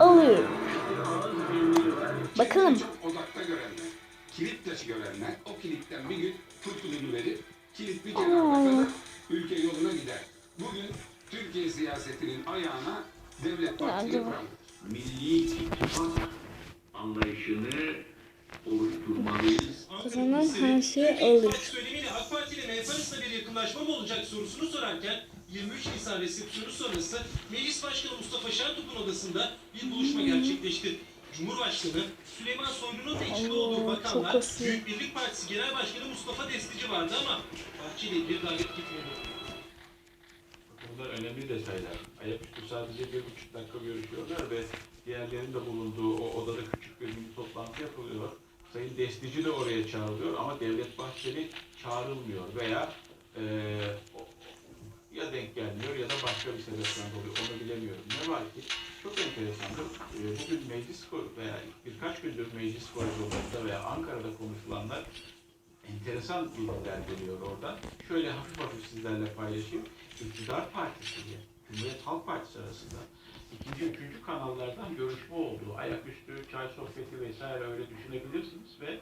Alıyor. Bakalım. Odakta görenler, kilit taşı görenler o kilitten bir gün kurtulunu verir. Kilit bir kenarda kalır, ülke yoluna gider. Bugün Türkiye siyasetinin ayağına devlet partisi acaba? yıprandı. milli ittifak anlayışını oluşturmalıyız. Kazanan her şeyi alır. Söylemiyle AK Parti ile MHP arasında bir yakınlaşma mı olacak sorusunu sorarken 23 Nisan resepsiyonu sonrası Meclis Başkanı Mustafa Şentop'un odasında bir buluşma gerçekleşti. Cumhurbaşkanı Süleyman Soylu'nun da içinde olduğu bakanlar. Büyük Birlik Partisi Genel Başkanı Mustafa Destici vardı ama Bahçeli bir davet gitmedi. Bunlar önemli detaylar. Ayaküstü sadece bir buçuk dakika görüşüyorlar ve diğerlerinin de bulunduğu o odada küçük bir mini toplantı yapılıyor. Sayın Destici de oraya çağrılıyor ama Devlet Bahçeli çağrılmıyor veya eee, o- ya denk gelmiyor ya da başka bir sebepten dolayı onu bilemiyorum. Ne var ki çok enteresandır. Eee, bugün meclis veya birkaç gündür meclis koridorlarında veya Ankara'da konuşulanlar enteresan bilgiler geliyor oradan. Şöyle hafif hafif sizlerle paylaşayım. İktidar Partisi ile Cumhuriyet Halk Partisi arasında ikinci, üçüncü kanallardan görüşme olduğu, ayaküstü, çay sohbeti vesaire öyle düşünebilirsiniz ve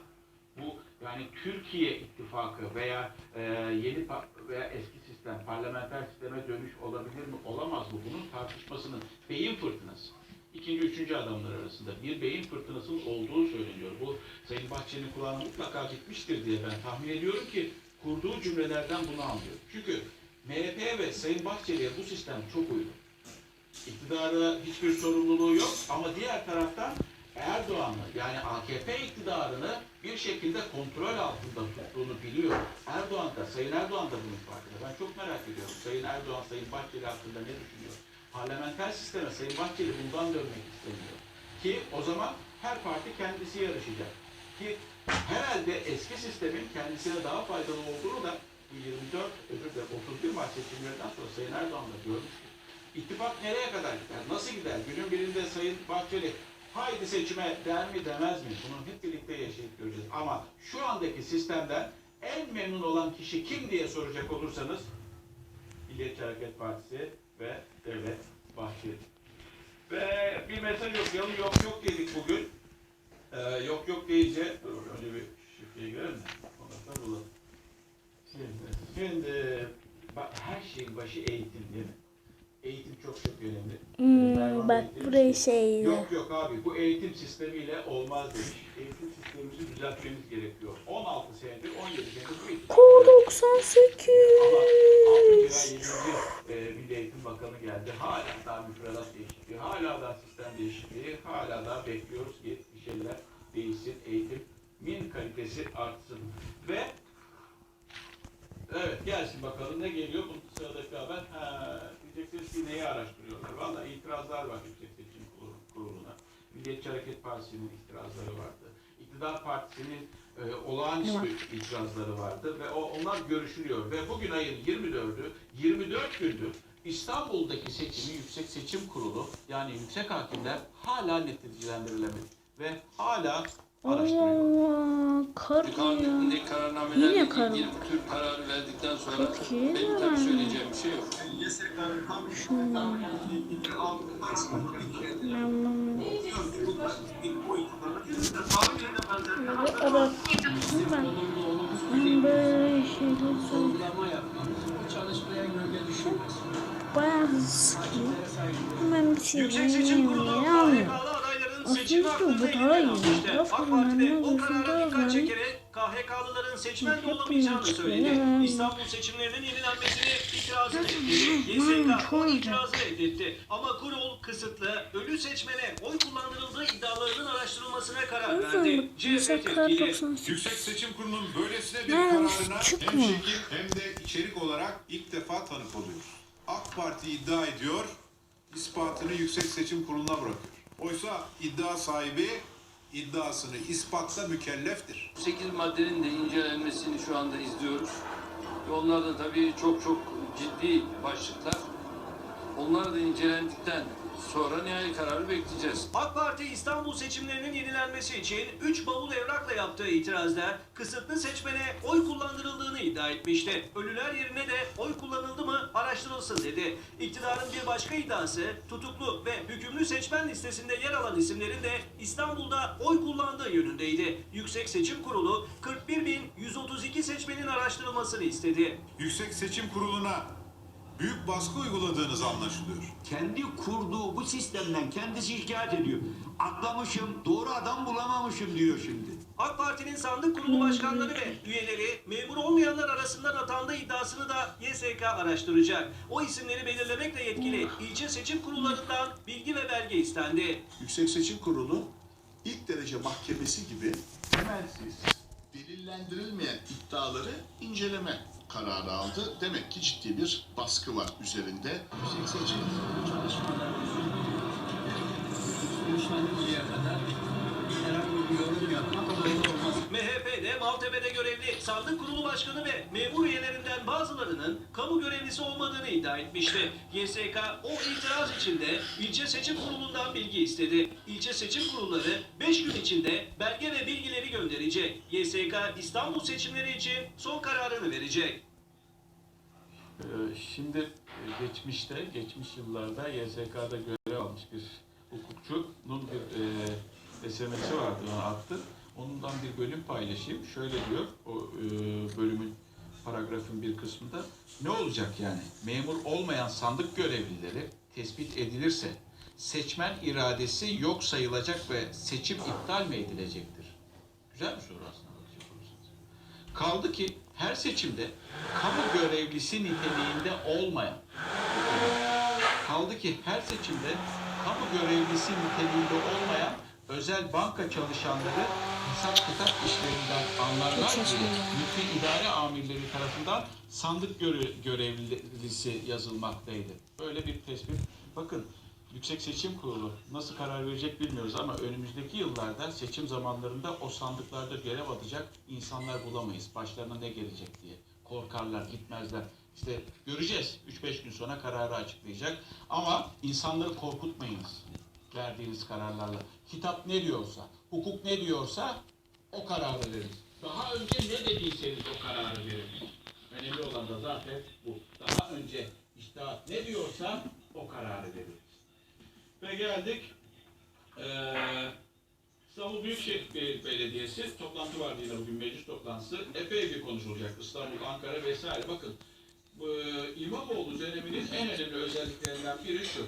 bu yani Türkiye ittifakı veya e, yeni veya eski sistem, parlamenter sisteme dönüş olabilir mi, olamaz mı? Bunun tartışmasının beyin fırtınası. İkinci, üçüncü adamlar arasında bir beyin fırtınasının olduğu söyleniyor. Bu Sayın Bahçeli'nin kulağına mutlaka gitmiştir diye ben tahmin ediyorum ki kurduğu cümlelerden bunu anlıyor. Çünkü MHP ve Sayın Bahçeli'ye bu sistem çok uygun. İktidara hiçbir sorumluluğu yok ama diğer taraftan Erdoğan'ı yani AKP iktidarını bir şekilde kontrol altında tuttuğunu biliyor. Erdoğan da, Sayın Erdoğan da bunun farkında. Ben çok merak ediyorum. Sayın Erdoğan, Sayın Bahçeli hakkında ne düşünüyor? Parlamenter sisteme Sayın Bahçeli bundan dönmek istemiyor. Ki o zaman her parti kendisi yarışacak. Ki herhalde eski sistemin kendisine daha faydalı olduğunu da bu 24, özür dilerim 31 Mart seçimlerinden sonra Sayın Erdoğan da görmüştür. İttifak nereye kadar gider? Nasıl gider? Günün birinde Sayın Bahçeli haydi seçime der mi demez mi? Bunu hep birlikte yaşayıp göreceğiz. Ama şu andaki sistemden en memnun olan kişi kim diye soracak olursanız Milliyetçi Hareket Partisi ve Devlet Bahçeli. Ve bir mesaj okuyalım. Yok yok dedik bugün. Ee, yok yok deyince dur önce bir şifreyi görelim bulalım. Şimdi, şimdi bak, her şeyin başı eğitim değil mi? Eğitim çok çok önemli. Hmm, Erman bak burayı şeyle. Yok yok abi bu eğitim sistemiyle olmaz demiş. Eğitim sistemimizi düzeltmemiz gerekiyor. 16 senedir 17 senedir bu. Kol 98. Ama 6. veya 7. E, Milli Eğitim Bakanı geldi. Hala daha müfredat değişikliği, hala daha sistem değişikliği, hala daha bekliyoruz ki bir şeyler değişsin, eğitimin kalitesi artsın. Ve evet gelsin bakalım ne geliyor bu sıradaki haber. Ha, ki neyi araştırıyorlar? Valla itirazlar var Yüksek Seçim Kurulu- Kurulu'na. Milliyetçi Hareket Partisi'nin itirazları vardı. İktidar Partisi'nin e, olağanüstü itirazları vardı ve o, onlar görüşülüyor. Ve bugün ayın 24'ü, 24 gündür İstanbul'daki seçimi Yüksek Seçim Kurulu yani yüksek hakimler hala neticelendirilemedi. Ve hala araştırıyor. Allah kar ya. Kanundaki kararnameler Yine kar. ilgili tür kararı verdikten sonra iyi benim tabii söyleyeceğim bir şey yok. Arattım ben. Ben böyle şeyler. Bayağı sıkıyor. Hemen bir şey Yüksek Seçim iyi. yeniden almıştı. Laf AK bunlar Parti de ne o karara dikkat çekerek KHK'lıların seçmen de olamayacağını söyledi. İstanbul seçimlerinin yenilenmesini itirazı etti. YSK o itirazı reddetti. Ama kurul kısıtlı, ölü seçmene oy kullandırıldığı iddialarının araştırılmasına karar verdi. CHP tepkili. 98. Yüksek Seçim Kurulu'nun böylesine bir kararına hem şekil hem de içerik olarak ilk defa tanık oluyoruz. AK Parti iddia ediyor, ispatını Yüksek Seçim Kurulu'na bırakıyor. Oysa iddia sahibi iddiasını ispatla mükelleftir. 8 maddenin de incelenmesini şu anda izliyoruz. Ve onlar da tabii çok çok ciddi başlıklar. Onlar da incelendikten sonra nihai kararı bekleyeceğiz. AK Parti İstanbul seçimlerinin yenilenmesi için 3 bavul evrakla yaptığı itirazda kısıtlı seçmene oy kullandırıldığını iddia etmişti. Ölüler yerine de oy kullanıldı mı araştırılsın dedi. İktidarın bir başka iddiası tutuklu ve hükümlü seçmen listesinde yer alan isimlerin de İstanbul'da oy kullandığı yönündeydi. Yüksek Seçim Kurulu 41.132 seçmenin araştırılmasını istedi. Yüksek Seçim Kurulu'na büyük baskı uyguladığınız anlaşılıyor. kendi kurduğu bu sistemden kendisi şikayet ediyor. Atlamışım, doğru adam bulamamışım diyor şimdi. AK Parti'nin sandık kurulu başkanları ve üyeleri memur olmayanlar arasından atandığı iddiasını da YSK araştıracak. O isimleri belirlemekle yetkili ilçe seçim kurullarından bilgi ve belge istendi. Yüksek Seçim Kurulu ilk derece mahkemesi gibi temelsiz, delillendirilmeyen iddiaları inceleme kararı aldı. Demek ki ciddi bir baskı var üzerinde. Yüksek Seçim MHP'de Maltepe'de görevli sandık kurulu başkanı ve memur üyelerinden bazılarının kamu görevlisi olmadığını iddia etmişti. YSK o itiraz içinde ilçe seçim kurulundan bilgi istedi. İlçe seçim kurulları 5 gün içinde belge ve bilgileri gönderecek. YSK İstanbul seçimleri için son kararını verecek. Ee, Şimdi e, geçmişte, geçmiş yıllarda YSK'da görev almış bir hukukçunun bir e, SMS'i vardı ona attı. Ondan bir bölüm paylaşayım. Şöyle diyor o e, bölümün paragrafın bir kısmında. Ne olacak yani? Memur olmayan sandık görevlileri tespit edilirse seçmen iradesi yok sayılacak ve seçim iptal mi edilecektir? Güzel bir soru aslında. Kaldı ki her seçimde kamu görevlisi niteliğinde olmayan, kaldı ki her seçimde kamu görevlisi niteliğinde olmayan özel banka çalışanları hesap kitap işlerinden anlarlar ki mülki idare amirleri tarafından sandık göre- görevlisi yazılmaktaydı. Böyle bir tespit. Bakın Yüksek Seçim Kurulu nasıl karar verecek bilmiyoruz ama önümüzdeki yıllarda seçim zamanlarında o sandıklarda görev alacak insanlar bulamayız. Başlarına ne gelecek diye. Korkarlar, gitmezler. İşte göreceğiz. 3-5 gün sonra kararı açıklayacak. Ama insanları korkutmayınız verdiğiniz kararlarla. Kitap ne diyorsa, hukuk ne diyorsa o kararı verin. Daha önce ne dediyseniz o kararı verin. Önemli olan da zaten bu. Daha önce iştahat ne diyorsa o kararı verin. Ve geldik eee İstanbul Büyükşehir Be- Belediyesi toplantı vardı yine bugün meclis toplantısı. Epey bir konuşulacak İstanbul, Ankara vesaire. Bakın İmamoğlu döneminin en önemli özelliklerinden biri şu.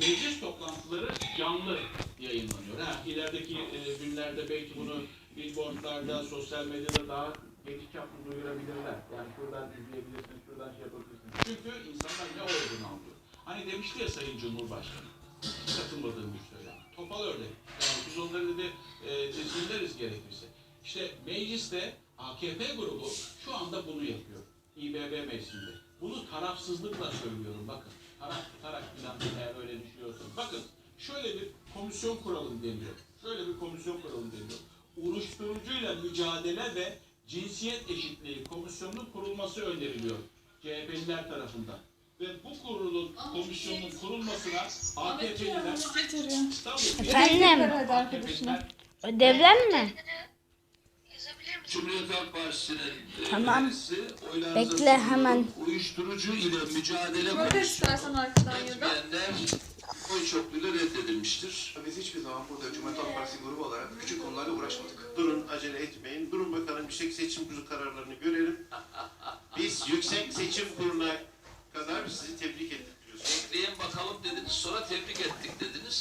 Meclis toplantıları canlı yayınlanıyor. Ha, ilerideki e, günlerde belki bunu billboardlarda, sosyal medyada daha geniş çaplı duyurabilirler. Yani şuradan izleyebilirsiniz, şuradan şey yapabilirsiniz. Çünkü insanlar ne olduğunu anlıyor. Hani demişti ya Sayın Cumhurbaşkanı, katılmadığım bir söylem. Topal örnek. Yani biz onları dedi e, teslimleriz gerekirse. İşte mecliste AKP grubu şu anda bunu yapıyor. İBB meclisinde. Bunu tarafsızlıkla söylüyorum bakın. Taraf tutarak falan eğer öyle düşünüyorsanız. Bakın şöyle bir komisyon kuralım deniyor. Şöyle bir komisyon kuralım deniyor. Uyuşturucuyla mücadele ve cinsiyet eşitliği komisyonunun kurulması öneriliyor. CHP'liler tarafından. Ve bu kurulun, komisyonun kurulmasına AKP'liler Efendim? AKP'liler Ödevler mi? Cumhuriyet Halk Partisi'nin e, Tamam. üyesi oylarınıza Bekle, hemen. Uyuşturucu ile mücadele Böyle komisyonu istersen arkadan ya da. etmeyenler oy çokluğuyla reddedilmiştir. Biz hiçbir zaman burada Cumhuriyet Halk Partisi grubu olarak küçük konularla uğraşmadık. Durun acele etmeyin. Durun bakalım Yüksek Seçim Kurulu kararlarını görelim. Biz Yüksek Seçim Kurulu'na kadar sizi tebrik ettik biliyorsunuz. Bekleyin bakalım dediniz sonra tebrik ettik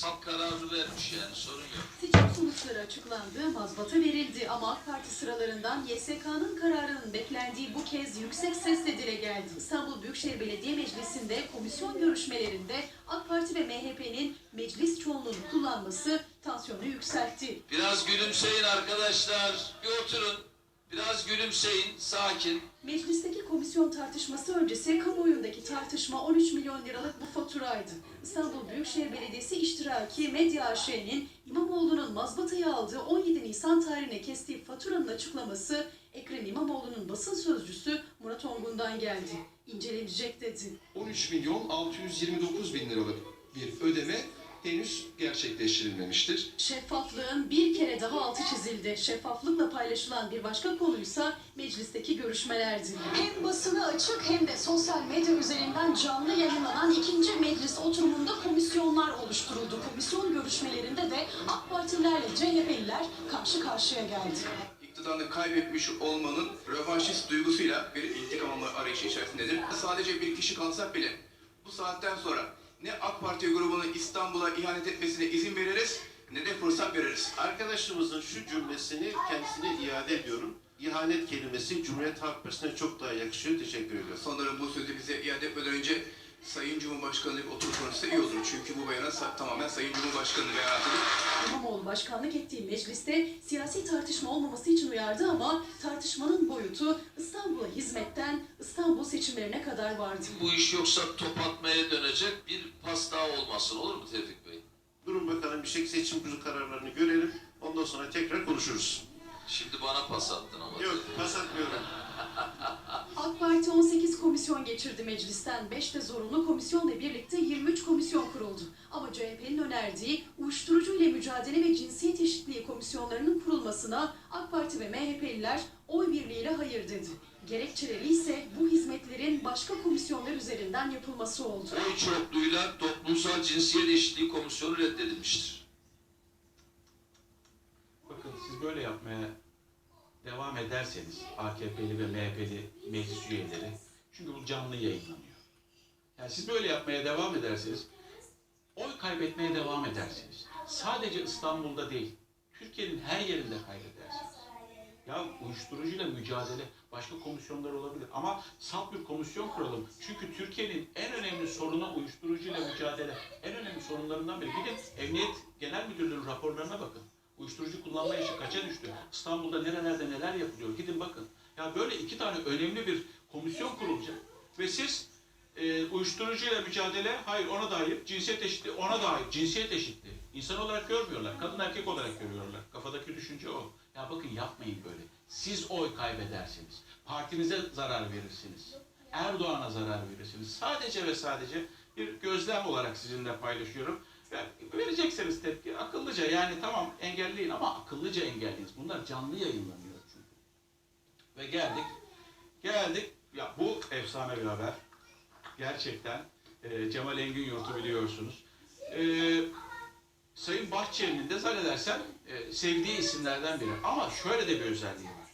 Halk kararı vermiş yani sorun yok. Seçim sonuçları açıklandı, mazbata verildi ama AK Parti sıralarından YSK'nın kararının beklendiği bu kez yüksek sesle dile geldi. İstanbul Büyükşehir Belediye Meclisi'nde komisyon görüşmelerinde AK Parti ve MHP'nin meclis çoğunluğunu kullanması tansiyonu yükseltti. Biraz gülümseyin arkadaşlar. Bir oturun. Biraz gülümseyin. Sakin. Meclisteki komisyon tartışması öncesi kamuoyundaki tartışma 13 milyon liralık bu faturaydı. İstanbul Büyükşehir Belediyesi iştiraki Medya AŞ'nin İmamoğlu'nun mazbatayı aldığı 17 Nisan tarihine kestiği faturanın açıklaması Ekrem İmamoğlu'nun basın sözcüsü Murat Ongun'dan geldi. İncelenecek dedi. 13 milyon 629 bin liralık bir ödeme henüz gerçekleştirilmemiştir. Şeffaflığın bir kere daha altı çizildi. Şeffaflıkla paylaşılan bir başka konuysa meclisteki görüşmelerdi. Hem basını açık hem de sosyal medya üzerinden canlı yayınlanan ikinci meclis oturumunda komisyonlar oluşturuldu. Komisyon görüşmelerinde de AK Partililerle CHP'liler karşı karşıya geldi. İktidarını kaybetmiş olmanın rövanşist duygusuyla bir intikam alma arayışı içerisindedir. Sadece bir kişi kalsak bile bu saatten sonra ne AK Parti grubunun İstanbul'a ihanet etmesine izin veririz ne de fırsat veririz. Arkadaşımızın şu cümlesini kendisine iade ediyorum. İhanet kelimesi Cumhuriyet Halk Partisi'ne çok daha yakışıyor. Teşekkür ediyorum. Sanırım bu sözü bize iade etmeden önce Sayın Cumhurbaşkanı bir oturup konuşsa iyi olur. Çünkü bu beyanat tamamen Sayın Cumhurbaşkanı beyanıtıdır. İmamoğlu başkanlık ettiği mecliste siyasi tartışma olmaması için uyardı ama tartışmanın boyutu İstanbul'a hizmetten İstanbul seçimlerine kadar vardı. Bu iş yoksa top atmaya dönecek bir pas daha olmasın olur mu Tevfik Bey? Durun bakalım bir şey seçim kurulu kararlarını görelim. Ondan sonra tekrar konuşuruz. Şimdi bana pas attın ama. Yok pas atmıyorum. AK Parti 18 komisyon geçirdi meclisten. 5 de zorunlu komisyonla birlikte 23 komisyon kuruldu. Ama CHP'nin önerdiği uyuşturucu ile mücadele ve cinsiyet eşitliği komisyonlarının kurulmasına AK Parti ve MHP'liler oy birliğiyle hayır dedi. Gerekçeleri ise bu hizmetlerin başka komisyonlar üzerinden yapılması oldu. Oy çokluğuyla toplumsal cinsiyet eşitliği komisyonu reddedilmiştir. Siz böyle yapmaya devam ederseniz AKP'li ve MHP'li meclis üyeleri çünkü bu canlı yayınlanıyor. Yani siz böyle yapmaya devam ederseniz oy kaybetmeye devam edersiniz. Sadece İstanbul'da değil, Türkiye'nin her yerinde kaybedersiniz. Ya uyuşturucuyla mücadele başka komisyonlar olabilir ama salt bir komisyon kuralım. Çünkü Türkiye'nin en önemli sorunu uyuşturucuyla mücadele. En önemli sorunlarından biri. Gidin Emniyet Genel Müdürlüğü'nün raporlarına bakın. Uyuşturucu kullanma yaşı kaça düştü? İstanbul'da nerelerde neler yapılıyor? Gidin bakın. Ya böyle iki tane önemli bir komisyon kurulacak. Ve siz e, uyuşturucuyla mücadele, hayır ona da. Cinsiyet eşitliği, ona da. Cinsiyet eşitliği. İnsan olarak görmüyorlar. Kadın erkek olarak görüyorlar. Kafadaki düşünce o. Ya bakın yapmayın böyle. Siz oy kaybedersiniz. Partinize zarar verirsiniz. Erdoğan'a zarar verirsiniz. Sadece ve sadece bir gözlem olarak sizinle paylaşıyorum. Ve verecekseniz tepki akıllıca yani tamam engelleyin ama akıllıca engelleyiniz. Bunlar canlı yayınlanıyor çünkü. Ve geldik. Geldik. Ya bu efsane bir haber. Gerçekten e, Cemal Engin Yurt'u biliyorsunuz. E, Sayın Bahçeli'nin de zannedersem e, sevdiği isimlerden biri. Ama şöyle de bir özelliği var.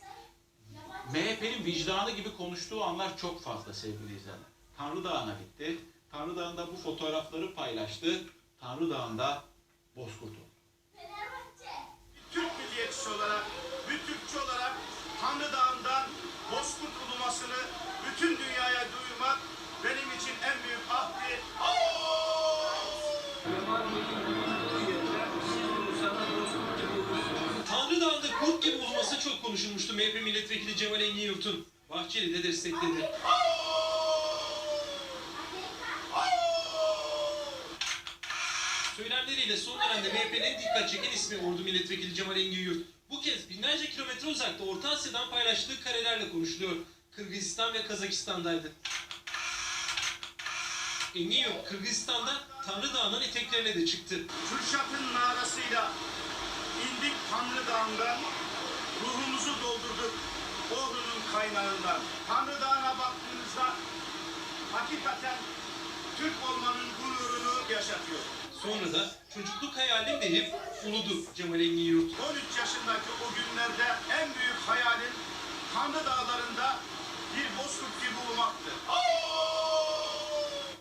MHP'nin vicdanı gibi konuştuğu anlar çok fazla sevgili izleyenler. Tanrı Dağı'na gitti. Tanrı Dağı'nda bu fotoğrafları paylaştı. Tanrı Dağı'nda bozkurt oldu. Türk milliyetçisi olarak, bir Türkçü olarak Tanrı Dağı'ndan Bozkurt ulumasını bütün dünyaya duyurmak benim için en büyük ahdi. Tanrı Dağı'nda kurt gibi bulması çok konuşulmuştu MHP milletvekili Cemal Engin Yurt'un. Bahçeli de destekledi. Söylemleriyle son dönemde MHP'nin dikkat çeken ismi Ordu Milletvekili Cemal Engin. Bu kez binlerce kilometre uzakta Orta Asya'dan paylaştığı karelerle konuşuluyor. Kırgızistan ve Kazakistan'daydı. Engin Kırgızistan'da Tanrı Dağı'nın eteklerine de çıktı. Kürşat'ın mağarasıyla indik Tanrı Dağı'ndan, ruhumuzu doldurduk Ordu'nun kaynağından. Tanrı Dağı'na baktığınızda hakikaten Türk olmanın yaşatıyor. Sonra da çocukluk hayalim deyip uludu Cemal Engin Yurt. 13 yaşındaki o günlerde en büyük hayalim Tanrı Dağları'nda bir bozkurt gibi olmaktı.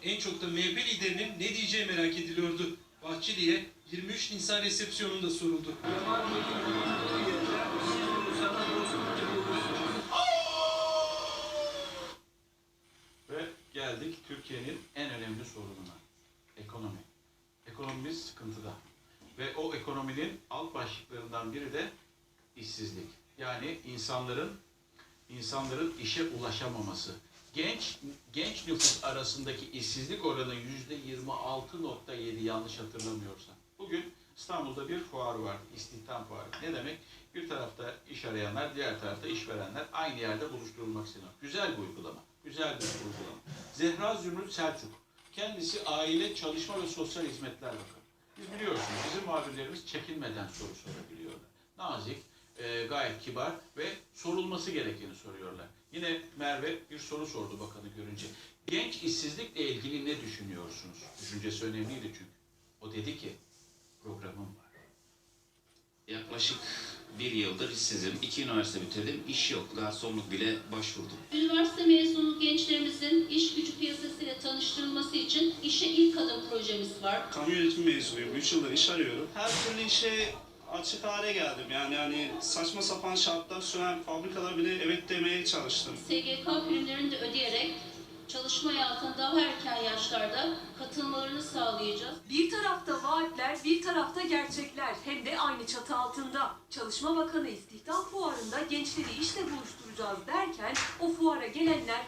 En çok da MHP liderinin ne diyeceği merak ediliyordu. Bahçeli'ye 23 Nisan resepsiyonunda soruldu. Ve geldik Türkiye'nin en önemli sorununa. Ekonomi. Ekonomimiz sıkıntıda. Ve o ekonominin alt başlıklarından biri de işsizlik. Yani insanların insanların işe ulaşamaması. Genç genç nüfus arasındaki işsizlik oranı yüzde 26.7 yanlış hatırlamıyorsam. Bugün İstanbul'da bir fuar var, istihdam fuarı. Ne demek? Bir tarafta iş arayanlar, diğer tarafta işverenler aynı yerde buluşturulmak isteniyor. Güzel bir uygulama, güzel bir uygulama. Zehra Zümrüt Selçuk, kendisi Aile, Çalışma ve Sosyal Hizmetler Bakanı. Biz biliyorsunuz, bizim muhabirlerimiz çekinmeden soru sorabiliyorlar. Nazik, e, gayet kibar ve sorulması gerekeni soruyorlar. Yine Merve bir soru sordu bakanı görünce. Genç işsizlikle ilgili ne düşünüyorsunuz? Düşüncesi önemliydi çünkü. O dedi ki, programım var. Yaklaşık bir yıldır işsizim. İki üniversite bitirdim. İş yok. Garsonluk bile başvurdum. Üniversite mezunu gençlerimizin iş gücü piyasasıyla tanıştırılması için işe ilk adım projemiz var. Kamu yönetimi mezunuyum. 3 yıldır iş arıyorum. Her türlü işe açık hale geldim. Yani hani saçma sapan şartlar süren fabrikalar bile evet demeye çalıştım. SGK primlerini de ödeyerek çalışma hayatına daha erken yaşlarda katılmalarını sağlayacağız. Bir tarafta vaatler, bir tarafta gerçekler. Hem de aynı çatı altında. Çalışma Bakanı istihdam fuarında gençleri işle buluşturacağız derken o fuara gelenler